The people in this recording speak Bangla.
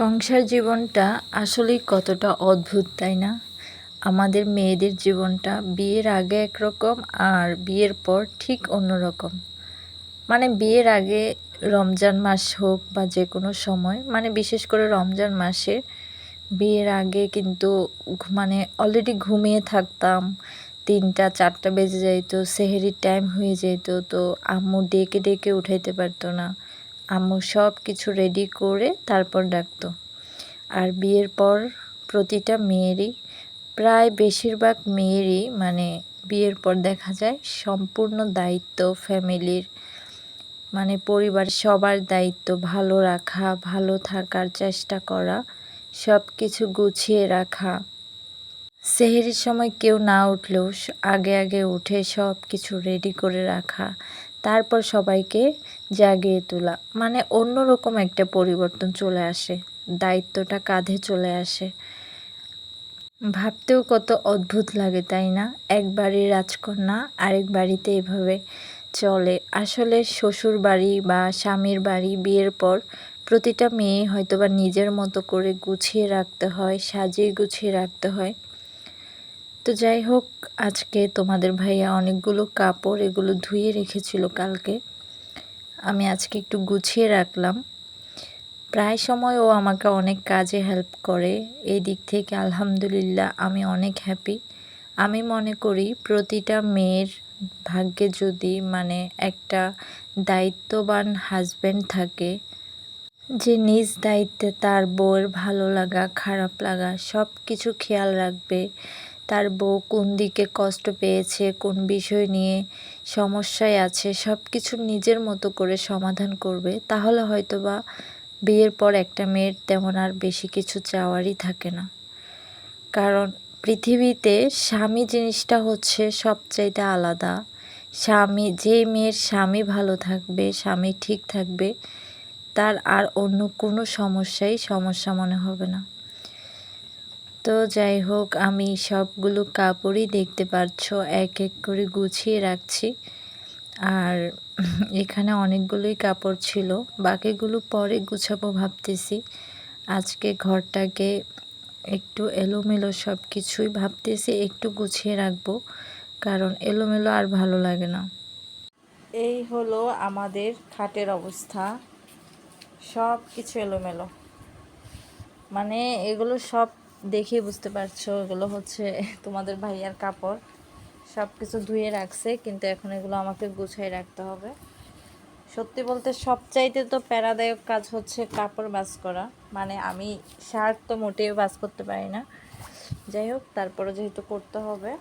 সংসার জীবনটা আসলেই কতটা অদ্ভুত, তাই না? আমাদের মেয়েদের জীবনটা বিয়ের আগে একরকম আর বিয়ের পর ঠিক অন্যরকম। মানে বিয়ের আগে রমজান মাস হোক বা যে কোনো সময় মানে বিশেষ করে রমজান মাসে বিয়ের আগে কিন্তু মানে অলরেডি ঘুমিয়ে থাকতাম, তিনটা, চারটা বেজে যাইতো, সেহেরির টাইম হয়ে যেত তো আম্মু ডেকে ডেকে উঠাইতে পারতো না। আম্মু সব কিছু রেডি করে তারপর ডাকতো। আর বিয়ের পর প্রতিটা মেয়েরই, প্রায় বেশিরভাগ মেয়েরই মানে বিয়ের পর দেখা যায় সম্পূর্ণ দায়িত্ব ফ্যামিলির মানে পরিবার সবার দায়িত্ব, ভালো রাখা, ভালো থাকার চেষ্টা করা সব কিছু গুছিয়ে রাখা। সেহেরির সময় কেউ না উঠলেও আগে আগে উঠে সব কিছু রেডি করে রাখা তারপর সবাইকে জাগিয়ে তোলা। মানে অন্যরকম একটা পরিবর্তন চলে আসে। দায়িত্বটা কাঁধে চলে আসে। ভাবতেও কত অদ্ভুত লাগে, তাই না? এক বাড়ির রাজকন্যা আরেক বাড়িতে এভাবে চলে। আসলে শ্বশুর বাড়ি বা স্বামীর বাড়ি বিয়ের পর প্রতিটা মেয়ে হয়তো বা নিজের মতো করে গুছিয়ে রাখতে হয়, সাজিয়ে গুছিয়ে রাখতে হয়। তো যাই হোক, আজকে তোমাদের ভাইয়া অনেকগুলো কাপড় এগুলো ধুয়ে রেখেছিল কালকে। আমি আজকে একটু গুছিয়ে রাখলাম। প্রায় সময় ও আমাকে অনেক কাজে হেল্প করে। এই দিক থেকে আলহামদুলিল্লাহ আমি অনেক হ্যাপি আমি মনে করি প্রতিটা মেয়ের ভাগ্যে যদি মানে একটা দায়িত্ববান হাজব্যান্ড থাকে, যে নিজ দায়িত্বে তার বউয়ের ভালো লাগা, খারাপ লাগা সব কিছু খেয়াল রাখবে তার বউ কোন দিকে কষ্ট পেয়েছে, কোন বিষয় নিয়ে সমস্যায় আছে সব কিছু নিজের মতো করে সমাধান করবে, তাহলে হয়তো বা বিয়ের পর একটা মেয়ের তেমন আর বেশি কিছু চাওয়ারই থাকে না। কারণ পৃথিবীতে স্বামী জিনিসটা হচ্ছে সবচাইতে আলাদা। স্বামী, যে মেয়ের স্বামী ভালো থাকবে, স্বামী ঠিক থাকবে, তার আর অন্য কোনো সমস্যাই সমস্যা মনে হবে না। তো যাই হোক, আমি সবগুলো কাপড়ই দেখতে পাচ্ছ এক এক করে গুছিয়ে রাখছি। আর এখানে অনেকগুলোই কাপড় ছিল, বাকিগুলো পরে গুছাবো ভাবতেছি। আজকে ঘরটাকে একটু এলোমেলো সব কিছুই ভাবতেছি, একটু গুছিয়ে রাখব, কারণ এলোমেলো আর ভালো লাগে না। এই হলো আমাদের খাটের অবস্থা সব কিছু এলোমেলো। মানে এগুলো সব দেখে বুঝতে পারছ, এগুলো হচ্ছে তোমাদের ভাইয়ার কাপড়। সব কিছু ধুয়ে রাখছে, কিন্তু এখন এগুলো আমাকে গুছাই রাখতে হবে। সত্যি বলতে সবচাইতে তো প্যারাদায়ক কাজ হচ্ছে কাপড় বাস করা। মানে আমি শার্ট তো মোটেও বাস করতে পারি না। যাই হোক, তারপরে যেহেতু করতে হবে